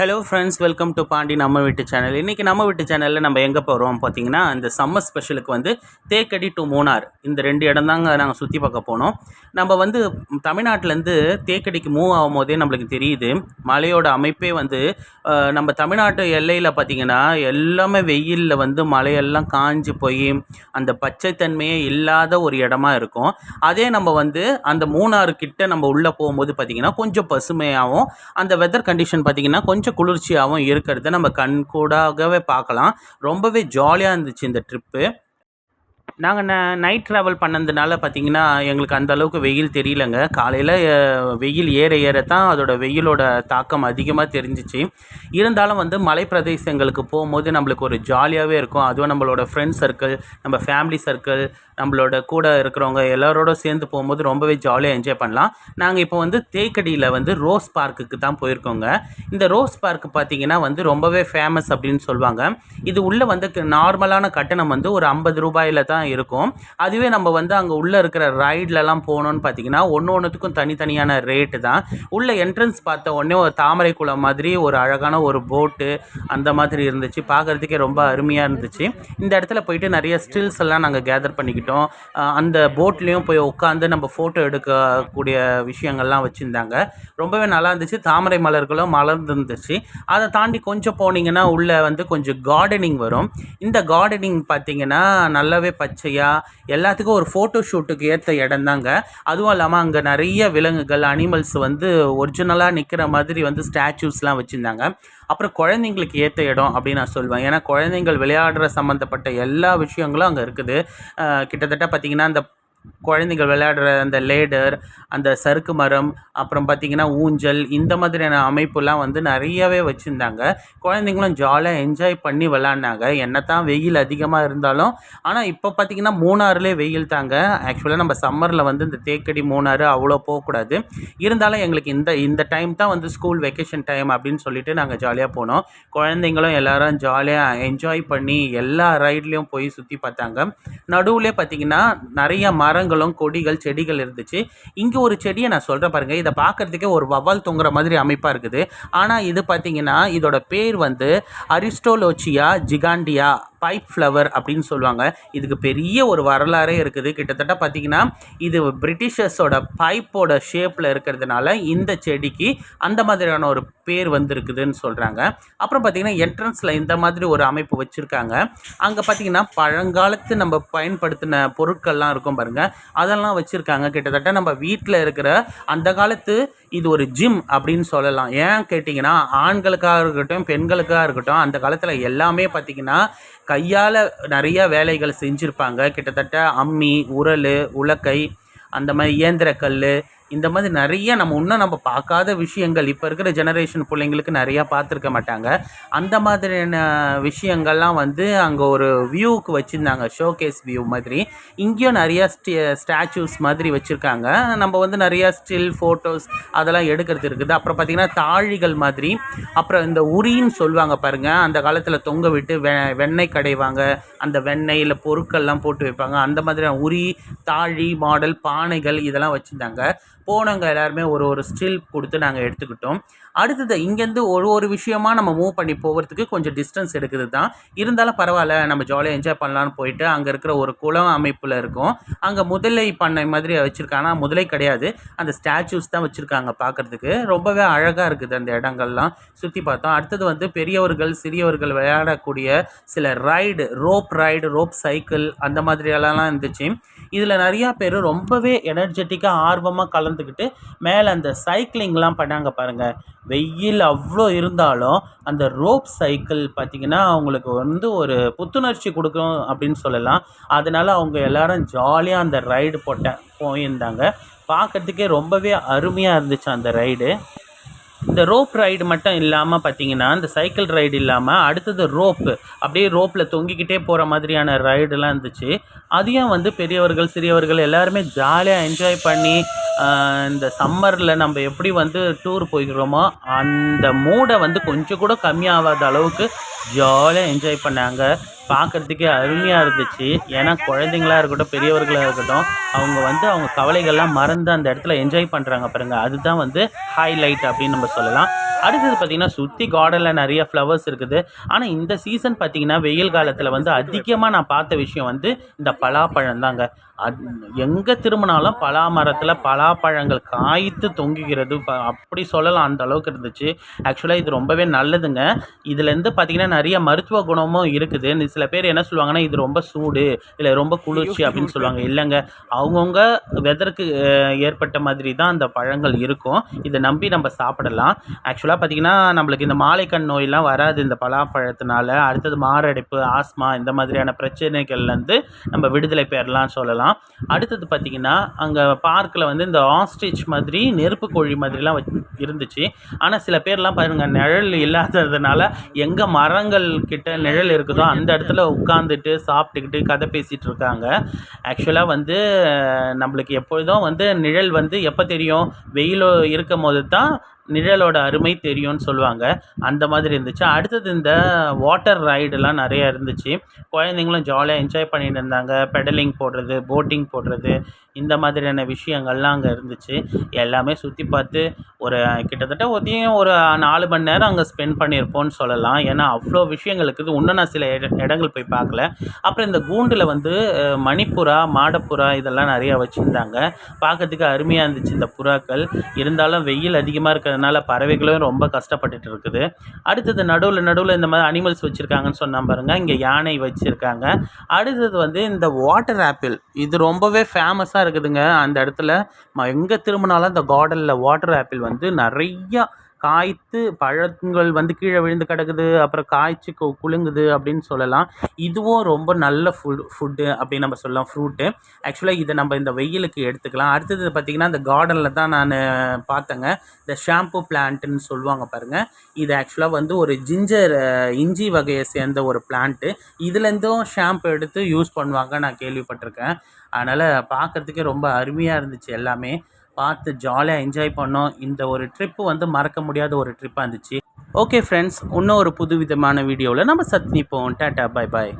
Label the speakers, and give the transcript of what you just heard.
Speaker 1: Hello friends welcome to Pandi நம்ம வீட்டு channel இன்றைக்கி நம்ம வீட்டு சேனலில் நம்ம எங்கே போகிறோம் பார்த்தீங்கன்னா இந்த சம்மர் ஸ்பெஷலுக்கு வந்து தேக்கடி டு மூணார் இந்த ரெண்டு இடம் தாங்க நாங்கள் சுற்றி பார்க்க போனோம். நம்ம வந்து தமிழ்நாட்டிலேருந்து தேக்கடிக்கு மூவ் ஆகும் போதே நம்மளுக்கு தெரியுது. மலையோட அமைப்பே வந்து நம்ம தமிழ்நாட்டு எல்லையில் பார்த்திங்கன்னா எல்லாமே வெயிலில் வந்து மலையெல்லாம் காஞ்சு போய் அந்த பச்சைத்தன்மையே இல்லாத ஒரு இடமா இருக்கும். அதே நம்ம வந்து அந்த மூணாறு கிட்ட நம்ம உள்ளே போகும்போது பார்த்திங்கன்னா கொஞ்சம் பசுமையாகவும் அந்த வெதர் கண்டிஷன் பார்த்திங்கன்னா கொஞ்சம் குளிர்ச்சியாகவும் இருக்கிறத நம்ம கண்கூடாகவே பார்க்கலாம். ரொம்பவே ஜாலியாக இருந்துச்சு இந்த ட்ரிப்பு நாங்கள் ந நைட் ட்ராவல் பண்ணதுனால பார்த்தீங்கன்னா எங்களுக்கு அந்த அளவுக்கு வெயில் தெரியலங்க. காலையில் வெயில் ஏற ஏற தான் அதோட வெயிலோட தாக்கம் அதிகமாக தெரிஞ்சிச்சு. இருந்தாலும் வந்து மலை பிரதேசங்களுக்கு போகும்போது நம்மளுக்கு ஒரு ஜாலியாகவே இருக்கும். அதுவும் நம்மளோட ஃப்ரெண்ட்ஸ் சர்க்கிள் நம்ம ஃபேமிலி சர்க்கிள் நம்மளோட கூட இருக்கிறவங்க எல்லாரோட சேர்ந்து போகும்போது ரொம்பவே ஜாலியாக என்ஜாய் பண்ணலாம். நாங்கள் இப்போ வந்து தேக்கடியில் வந்து ரோஸ் பார்க்குக்கு தான் போயிருக்கோங்க. இந்த ரோஸ் பார்க் பார்த்தீங்கன்னா வந்து ரொம்பவே ஃபேமஸ் அப்படின்னு சொல்லுவாங்க. இது உள்ளே வந்து நார்மலான கட்டணம் வந்து ஒரு ஐம்பது ரூபாயில் தான் இருக்கும். அதுவே நம்ம வந்து அங்கே உள்ளே இருக்கிற ரைட்லலாம் போனோம்னு பார்த்தீங்கன்னா ஒன்று ஒன்றுத்துக்கும் தனித்தனியான ரேட்டு தான். உள்ள என்ட்ரன்ஸ் பார்த்த உடனே ஒரு தாமரை குளம் மாதிரி ஒரு அழகான ஒரு போட்டு அந்த மாதிரி இருந்துச்சு. பார்க்குறதுக்கே ரொம்ப அருமையாக இருந்துச்சு. இந்த இடத்துல போயிட்டு நிறைய ஸ்டில்ஸ் எல்லாம் நாங்கள் கேதர் பண்ணிக்கிட்டோம். அந்த போட்லேயும் போய் உட்காந்து நம்ம ஃபோட்டோ எடுக்கக்கூடிய விஷயங்கள்லாம் வச்சுருந்தாங்க. ரொம்பவே நல்லா இருந்துச்சு. தாமரை மலர்களும் மலர்ந்துருந்துச்சு. அதை தாண்டி கொஞ்சம் போனீங்கன்னா உள்ளே வந்து கொஞ்சம் கார்டனிங் வரும். இந்த கார்டனிங் பார்த்தீங்கன்னா நல்லாவே பச்சையாக எல்லாத்துக்கும் ஒரு ஃபோட்டோ ஷூட்டுக்கு ஏற்ற இடம் தாங்க. அதுவும் இல்லாமல் அங்கே நிறைய விலங்குகள் அனிமல்ஸ் வந்து ஒரிஜினலாக நிற்கிற மாதிரி வந்து ஸ்டாச்சூஸ்லாம் வச்சுருந்தாங்க. அப்புறம் குழந்தைங்களுக்கு ஏற்ற இடம் அப்படின்னு நான் சொல்லுவேன் ஏன்னா குழந்தைங்கள் விளையாடுற சம்மந்தப்பட்ட எல்லா விஷயங்களும் அங்கே இருக்குது. கிட்டத்தட்ட பார்த்திங்கன்னா அந்த குழந்தைகள் விளையாடுற அந்த லேடர் அந்த சறுக்கு மரம் அப்புறம் பார்த்திங்கன்னா ஊஞ்சல் இந்த மாதிரியான அமைப்புலாம் வந்து நிறையவே வச்சுருந்தாங்க. குழந்தைங்களும் ஜாலியாக என்ஜாய் பண்ணி விளாட்னாங்க என்ன தான் வெயில் அதிகமாக இருந்தாலும் ஆனால் இப்போ பார்த்திங்கன்னா மூணாறுலேயே வெயில் தாங்க. ஆக்சுவலாக நம்ம சம்மரில் வந்து இந்த தேக்கடி மூணாறு அவ்வளோ போகக்கூடாது. இருந்தாலும் எங்களுக்கு இந்த இந்த டைம் தான் வந்து ஸ்கூல் வெக்கேஷன் டைம் அப்படின்னு சொல்லிட்டு நாங்கள் ஜாலியாக போனோம். குழந்தைங்களும் எல்லோரும் ஜாலியாக என்ஜாய் பண்ணி எல்லா ரைட்லேயும் போய் சுற்றி பார்த்தாங்க. நடுவில் பார்த்திங்கன்னா நிறைய மரங்களும் கொடிகள் செடிகள் இருந்துச்சு. இங்கே ஒரு செடியை நான் சொல்கிறேன் பாருங்கள் இதை பார்க்குறதுக்கே ஒரு வவால் தொங்குற மாதிரி அமைப்பாக இருக்குது. ஆனால் இது பார்த்திங்கன்னா இதோட பேர் வந்து அரிஸ்டோலோச்சியா ஜிகாண்டியா பைப் ஃப்ளவர் அப்படின்னு சொல்லுவாங்க. இதுக்கு பெரிய ஒரு வரலாறே இருக்குது. கிட்டத்தட்ட பார்த்திங்கன்னா இது பிரிட்டிஷர்ஸோட பைப்போட ஷேப்பில் இருக்கிறதுனால இந்த செடிக்கு அந்த மாதிரியான ஒரு பேர் வந்திருக்குதுன்னு சொல்கிறாங்க அப்புறம் பார்த்திங்கன்னா என்ட்ரன்ஸில் இந்த மாதிரி ஒரு அமைப்பு வச்சுருக்காங்க. அங்கே பார்த்திங்கன்னா பழங்காலத்து நம்ம பயன்படுத்தின பொருட்கள்லாம் இருக்கும் பாருங்கள் அதெல்லாம் வச்சுருக்காங்க. கிட்டத்தட்ட நம்ம வீட்டில் இருக்கிற அந்த காலத்து இது ஒரு ஜிம் அப்படின்னு சொல்லலாம். ஏன் கேட்டிங்கன்னா ஆண்களுக்காக இருக்கட்டும் பெண்களுக்காக இருக்கட்டும் அந்த காலத்தில் எல்லாமே பார்த்திங்கன்னா கையால் நிறைய வேலைகள் செஞ்சுருப்பாங்க. கிட்டத்தட்ட அம்மி உரல் உலக்கை அந்த மாதிரி இயந்திரக்கல் இந்த மாதிரி நிறைய நம்ம இன்னும் நம்ம பார்க்காத விஷயங்கள் இப்போ இருக்கிற ஜெனரேஷன் பிள்ளைங்களுக்கு நிறையா பார்த்துருக்க மாட்டாங்க. அந்த மாதிரியான விஷயங்கள்லாம் வந்து அங்கே ஒரு வியூவுக்கு வச்சுருந்தாங்க ஷோகேஸ் வியூ மாதிரி. இங்கேயும் நிறையா ஸ்டே ஸ்டாச்சூஸ் மாதிரி வச்சுருக்காங்க. நம்ம வந்து நிறையா ஸ்டில் ஃபோட்டோஸ் அதெல்லாம் எடுக்கிறது இருக்குது. அப்புறம் பார்த்திங்கன்னா தாழிகள் மாதிரி. அப்புறம் இந்த உரின்னு சொல்லுவாங்க பாருங்கள் அந்த காலத்தில் தொங்க விட்டு வெ வெண்ணெய் கடைவாங்க. அந்த வெண்ணெயில் பொருட்கள்லாம் போட்டு வைப்பாங்க. அந்த மாதிரியான உரி தாழி மாடல் பானைகள் இதெல்லாம் வச்சுருந்தாங்க. போனவங்க எல்லாருமே ஒரு ஒரு ஸ்டில் கொடுத்து நாங்கள் எடுத்துக்கிட்டோம். அடுத்தது இங்கேருந்து ஒரு ஒரு விஷயமா நம்ம மூவ் பண்ணி போகிறதுக்கு கொஞ்சம் டிஸ்டன்ஸ் எடுக்குது தான் இருந்தாலும் பரவாயில்ல நம்ம ஜாலியாக என்ஜாய் பண்ணலான்னு போயிட்டு அங்கே இருக்கிற ஒரு குளம் அமைப்பில் இருக்கும். அங்கே முதலை பண்ணை மாதிரி வச்சுருக்காங்க. ஆனால் முதலை கிடையாது. அந்த ஸ்டாச்சூஸ் தான் வச்சுருக்காங்க பார்க்குறதுக்கு. ரொம்பவே அழகாக இருக்குது அந்த இடங்கள்லாம். சுற்றி பார்த்தோம். அடுத்தது வந்து பெரியவர்கள் சிறியவர்கள் விளையாடக்கூடிய சில ride rope ride rope cycle அந்த மாதிரியெல்லாம் இருந்துச்சு. இதில் நிறையா பேர் ரொம்பவே எனர்ஜெட்டிக்காக ஆர்வமாக கலந்துக்கிட்டு மேலே அந்த சைக்கிளிங்லாம் பண்ணாங்க பாருங்கள் வெயில் அவ்வளோ இருந்தாலும் அந்த ரோப் சைக்கிள் பார்த்திங்கன்னா அவங்களுக்கு வந்து ஒரு புத்துணர்ச்சி கொடுக்கும் அப்படின்னு சொல்லலாம். அதனால் அவங்க எல்லாரும் ஜாலியாக அந்த ரைடு போட்ட போயிருந்தாங்க. பார்க்கறதுக்கே ரொம்பவே அருமையாக இருந்துச்சு அந்த ரைடு இந்த ரோப் ரைடு மட்டும் இல்லாமல் பார்த்தீங்கன்னா இந்த சைக்கிள் ரைடு இல்லாமல் அடுத்தது ரோப்பு அப்படியே ரோப்பில் தொங்கிக்கிட்டே போகிற மாதிரியான ரைடுலாம் இருந்துச்சு. அதையும் வந்து பெரியவர்கள் சிறியவர்கள் எல்லாருமே ஜாலியாக என்ஜாய் பண்ணி இந்த சம்மரில் நம்ம எப்படி வந்து டூர் போய்க்கிறோமோ அந்த மூடை வந்து கொஞ்சம் கூட கம்மியாகாத அளவுக்கு ஜாலியாக என்ஜாய் பண்ணாங்க. பார்க்குறதுக்கே அருமையாக இருந்துச்சு. ஏன்னா குழந்தைங்களா இருக்கட்டும் பெரியவர்களாக இருக்கட்டும் அவங்க வந்து அவங்க கவலைகள்லாம் மறந்து அந்த இடத்துல என்ஜாய் பண்ணுறாங்க பாருங்கள் அதுதான் வந்து ஹைலைட் அப்படின்னு நம்ம சொல்லலாம். அடுத்தது பார்த்தீங்கன்னா சுற்றி கார்டனில் நிறைய ஃப்ளவர்ஸ் இருக்குது. ஆனால் இந்த சீசன் பார்த்தீங்கன்னா வெயில் காலத்தில் வந்து அதிகமாக நான் பார்த்த விஷயம் வந்து இந்த பலாப்பழம் தாங்க அது எங்கே திரும்பினாலும் பலா மரத்தில் பலாப்பழங்கள் காய்த்து தொங்குகிறது. அப்படி சொல்லலாம் அந்த அளவுக்கு இருந்துச்சு. ஆக்சுவலாக இது ரொம்பவே நல்லதுங்க. இதுலேருந்து பார்த்தீங்கன்னா நிறைய மருத்துவ குணமும் இருக்குது. சில பேர் என்ன சொல்லுவாங்கன்னா இது ரொம்ப சூடு இல்லை ரொம்ப குளிர்ச்சி அப்படின்னு சொல்லுவாங்க. இல்லைங்க. அவங்கவுங்க வெதருக்கு ஏற்பட்ட மாதிரி தான் அந்த பழங்கள் இருக்கும். இதை நம்பி நம்ம சாப்பிடலாம். ஆக்சுவலாக பார்த்தீங்கன்னா நம்மளுக்கு இந்த மாலைக்கண் நோயெல்லாம் வராது இந்த பலாப்பழத்தினால. அடுத்தது மாரடைப்பு ஆஸ்மா இந்த மாதிரியான பிரச்சனைகள்லேருந்து நம்ம விடுதலை பெறலாம் சொல்லலாம். அடுத்தது பார்த்திங்கன்னா அங்கே பார்க்கில் வந்து இந்த ஆஸ்ட்ரிச் மாதிரி நெருப்பு கோழி மாதிரிலாம் இருந்துச்சு. ஆனால் சில பேர்லாம் பாருங்க நிழல் இல்லாததுனால எங்கே மரங்கள் கிட்ட நிழல் இருக்குதோ அந்த இடத்துல உட்காந்துட்டு சாப்பிட்டுக்கிட்டு கதை பேசிகிட்டு இருக்காங்க. ஆக்சுவலாக வந்து நம்மளுக்கு எப்பொழுதும் வந்து நிழல் வந்து எப்போ தெரியும்? வெயில் இருக்கும் போது தான் நிழலோட அருமை தெரியும்னு சொல்லுவாங்க. அந்த மாதிரி இருந்துச்சு. அடுத்தது இந்த வாட்டர் ரைடெல்லாம் நிறையா இருந்துச்சு. குழந்தைங்களும் ஜாலியாக என்ஜாய் பண்ணிட்டு இருந்தாங்க. பெடலிங் போடுறது போட்டிங் போடுறது இந்த மாதிரியான விஷயங்கள்லாம் அங்கே இருந்துச்சு. எல்லாமே சுற்றி பார்த்து ஒரு கிட்டத்தட்ட ஒத்தையும் ஒரு நாலு மணி நேரம் அங்கே ஸ்பெண்ட் பண்ணியிருப்போம்னு சொல்லலாம். ஏன்னா அவ்வளோ விஷயங்கள் இருக்குது இன்னும் நான் சில இட இடங்கள் போய் பார்க்கல. அப்புறம் இந்த கூண்டில் வந்து மணிப்புறா மாடப்புறா இதெல்லாம் நிறையா வச்சுருந்தாங்க. பார்க்கறதுக்கு அருமையாக இருந்துச்சு இந்த புறாக்கள். இருந்தாலும் வெயில் அதிகமாக இருக்கிற அதனால் பறவைகளும் ரொம்ப கஷ்டப்பட்டுட்டு இருக்குது. அடுத்தது நடுவில் நடுவில் இந்த மாதிரி அனிமல்ஸ் வச்சுருக்காங்கன்னு சொன்னால் பாருங்கள் இங்கே யானை வச்சுருக்காங்க. அடுத்தது வந்து இந்த வாட்டர் ஆப்பிள் இது ரொம்பவே ஃபேமஸாக இருக்குதுங்க. அந்த இடத்துல எங்கே திரும்பினாலும் அந்த கார்டனில் வாட்டர் ஆப்பிள் வந்து நிறையா காய்த்து பழங்கள் வந்து கீழே விழுந்து கிடக்குது அப்புறம் காய்ச்சி கு குலுங்குது அப்படின்னு சொல்லலாம். இதுவும் ரொம்ப நல்ல ஃபுட் ஃபுட்டு அப்படின்னு நம்ம சொல்லலாம் ஃப்ரூட்டு ஆக்சுவலாக இதை நம்ம இந்த வெயிலுக்கு எடுத்துக்கலாம். அடுத்தது பார்த்திங்கன்னா இந்த கார்டனில் தான் நான் பார்த்தேங்க. இந்த ஷாம்பு பிளான்ட்டுன்னு சொல்லுவாங்க பாருங்கள் இது ஆக்சுவலாக வந்து ஒரு ஜிஞ்சர் இஞ்சி வகையை சேர்ந்த ஒரு பிளான்ட்டு இதுலேருந்தும் ஷாம்பு எடுத்து யூஸ் பண்ணுவாங்க நான் கேள்விப்பட்டிருக்கேன். அதனால் பார்க்குறதுக்கே ரொம்ப அருமையாக இருந்துச்சு எல்லாமே. பார்த்து ஜாலியாக என்ஜாய் பண்ணோம். இந்த ஒரு ட்ரிப்பு வந்து மறக்க முடியாத ஒரு ட்ரிப்பாக இருந்துச்சு. ஓகே ஃப்ரெண்ட்ஸ் இன்னும் ஒரு புது விதமான வீடியோவில் நம்ம சந்திப்போம். Tata bye bye